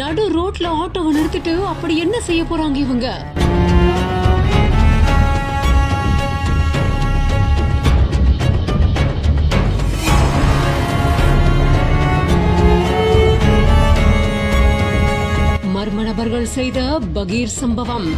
நடு ரோட்ல ஆட்டோவை நிறுத்திட்டு அப்படி என்ன செய்ய போறாங்க இவங்க? மர்ம நபர்கள் செய்த பகீர் சம்பவம்.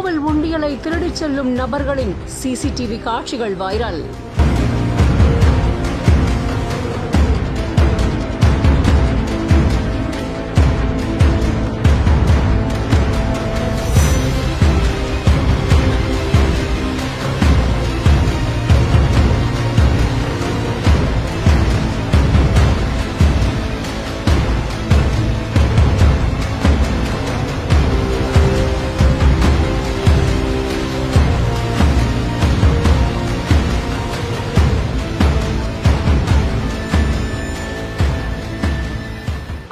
கோவில் உண்டியலை திருடிச் செல்லும் நபர்களின் சிசிடிவி காட்சிகள் வைரல்.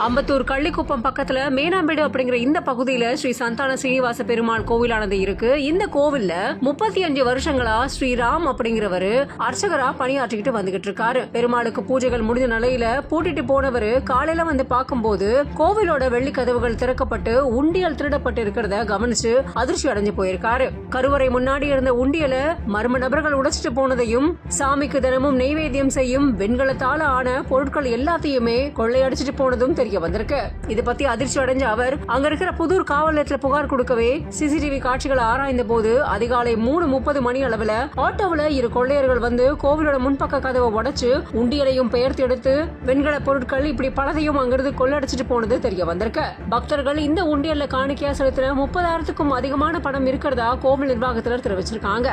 அம்பத்தூர் கள்ளிக்குப்பம் பக்கத்துல மேனாம்பேடு அப்படிங்கிற இந்த பகுதியில ஸ்ரீ சந்தான சீனிவாச பெருமாள் கோவிலானது இருக்கு. இந்த கோவில்ல முப்பத்தி அஞ்சு வருஷங்களா ஸ்ரீராம் அப்படிங்கிறவரு அர்ச்சகரா பணியாற்றிக்கிட்டு வந்துகிட்டு இருக்காரு. பெருமாளுக்கு பூஜைகள் முடிஞ்ச நிலையில பூட்டிட்டு போனவரு காலையில வந்து பார்க்கும்போது கோவிலோட வெள்ளி கதவுகள் திறக்கப்பட்டு உண்டியல் திருடப்பட்டு இருக்கிறத கவனிச்சு அதிர்ச்சி அடைஞ்சு போயிருக்காரு. கருவறை முன்னாடி இருந்த உண்டியல மர்ம நபர்கள் உடைச்சிட்டு போனதையும் சாமிக்கு தினமும் நெய்வேத்தியம் செய்யும் வெண்கலத்தால ஆன பொருட்கள் எல்லாத்தையுமே கொள்ளையடிச்சிட்டு போனதும் தெரியும். தெரிய வந்திருக்கு. இது பத்தி அதிர்ச்சி அடைஞ்ச அவர் அங்க இருக்கிற புதூர் காவல் நிலையத்துல புகார் கொடுக்கவே சிசிடிவி காட்சிகளை ஆராய்ந்த போது அதிகாலை மூணு முப்பது மணி அளவுல ஆட்டோவில் இரு கொள்ளையர்கள் வந்து கோவிலோட முன்பக்க கதவை உடைச்சு உண்டியலையும் பெயர்த்து எடுத்து வெண்கல பொருட்கள் இப்படி பலதையும் அங்கிருந்து கொள்ளடிச்சிட்டு போனது தெரிய வந்திருக்கு. பக்தர்கள் இந்த உண்டியல்ல காணிக்கையா செலுத்தின முப்பதாயிரத்துக்கும் அதிகமான பணம் இருக்கிறதா கோவில் நிர்வாகத்தினர் தெரிவிச்சிருக்காங்க.